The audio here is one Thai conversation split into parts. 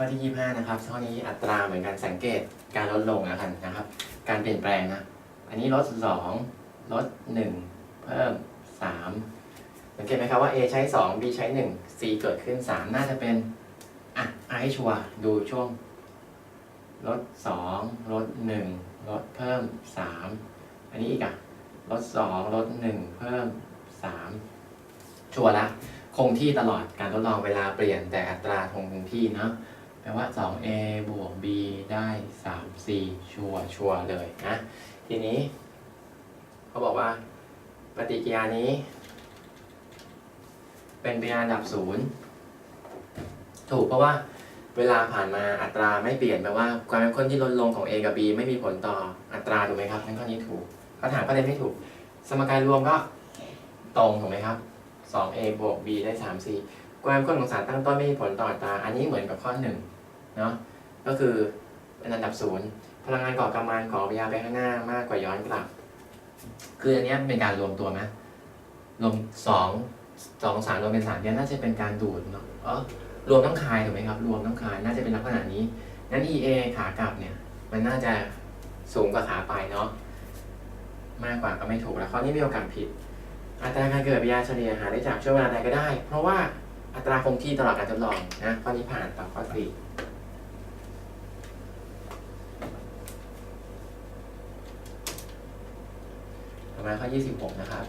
ข้อที่ 25 นะครับข้อนี้อัตราเหมือนกันสังเกตการลดลงแล้วกันนะครับ การเปลี่ยนแปลงนะ อันนี้ลด 2 ลด 1 เพิ่ม 3 สังเกตไหมครับว่า A ใช้ 2 B ใช้ 1 C เกิดขึ้น 3 น่าจะเป็น อะเอชัวดูช่วง ลด 2 ลด 1 ลดเพิ่ม 3 อันนี้อีกอะ ลด 2 ลด 1 เพิ่ม 3 ชัวร์ละคงที่ตลอดการทดลองเวลาเปลี่ยนแต่อัตราคงที่เนาะ แปลว่า 2a บวก b ได้ 3c ชัวร์ชัวเลยนะ ทีนี้เขาบอกว่าปฏิกิริยานี้ เป็นปฏิกิริยาดับศูนย์ถูกเพราะว่าเวลาผ่านมาอัตราไม่เปลี่ยนแปลว่าความเป็นคนที่ลดลงของ a กับ b ไม่มีผลต่ออัตราถูกไหมครับงั้นข้อนี้ถูกเขาถามประเด็นไม่ถูก สมการรวมก็ตรงถูกไหมครับ 2a บวก b ได้ 3c ความเข้นของสารตั้งต้นไม่มีผลต่ออัตรา อันนี้เหมือนกับข้อหนึ่ง เนาะก็คือเป็นอันดับศูนย์พลังงานก่อกำมานก่อปฏิกิริยาไปข้างหน้ามากกว่าย้อนกลับ คืออันนี้เป็นการรวมตัวไหมรวมสองสองสารรวมเป็นสารเนี้ยน่าจะเป็นการดูดเนาะเออรวมทั้งคายถูกไหมครับ รวมทั้งคายน่าจะเป็นลักษณะนี้นั้น EA ขากลับเนี่ย มันน่าจะสูงกว่าขาไปเนาะมากกว่าก็ไม่ถูกแล้วข้อนี้มีโอกาสผิด อัตราการเกิดปฏิกิริยาเฉลี่ยหาได้จากช่วงเวลาใดก็ได้ เพราะว่าอัตราคงที่ตลอดการทดลองนะข้อนี้ผ่านต่อข้อสี่ ต่อมาข้อ 26 นะครับ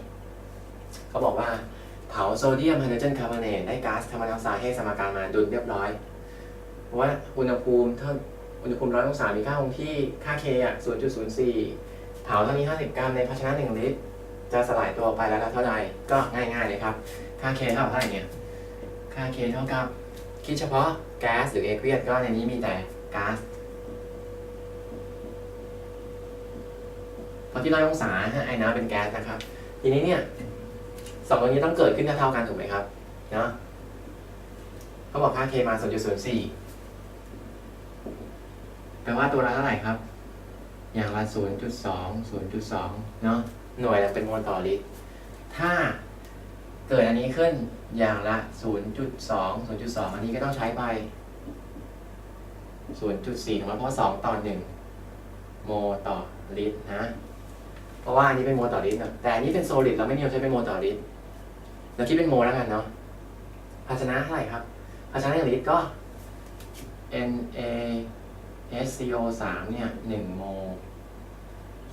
เขาบอกว่าเผาโซเดียมไฮโดรเจนคาร์บอเนตได้ก๊าซคาร์บอนไดออกไซด์ให้สมการมาดุลเรียบร้อย เพราะว่าอุณหภูมิเท่าอุณหภูมิร้อยองศา มีค่าคงที่ค่า K อะ0.04 เผาเท่านี้ 50 กรัมในภาชนะ 1 ลิตร จะสลายตัวไปแล้วเท่าใดก็ง่ายๆเลยครับ ค่า K เท่ากับเท่าไหร่เนี่ย ค่า K เท่ากับ คิดเฉพาะแก๊สหรือเอเวียก็ในนี้มีแต่ก๊าซ ราที่ร้อยองศาไอ้น้ำเป็นแก๊สนะครับ ทีนี้เนี่ยสองตัวนี้ต้องเกิดขึ้นเท่ากันถูกไหมครับเนาะเขาบอกค่า K มา 0.04แปลว่าตัวละเท่าไหร่ครับ อย่างละ 0.2 0.2 เนาะหน่วยละเป็นโมลต่อลิตร ถ้าเกิดอันนี้ขึ้นอย่างละ 0.2 0.2 อันนี้ก็ต้องใช้ไป 0.4ถูกไหมเพราะว่า2ต่อ 1 โมลต่อลิตรนะ ราะว่าอันนี้เป็นโมลต่อลิตรนะแต่อันนี้เป็นโซลิดเราไม่นิยมใช้เป็นโมลต่อลิตรเราคิดเป็นโมลแล้วกันเนาะภาชนะเท่าไหร่ครับ ภาชนะหนึ่งลิตรก็ NaSCO 3 เนี่ย1โมล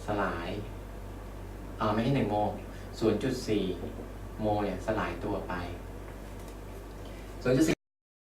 สลายเออไม่ใช่หนึ่งโมลศูนย์จุดสี่โมลเนี่ยสลายตัวไปศูนย์จุด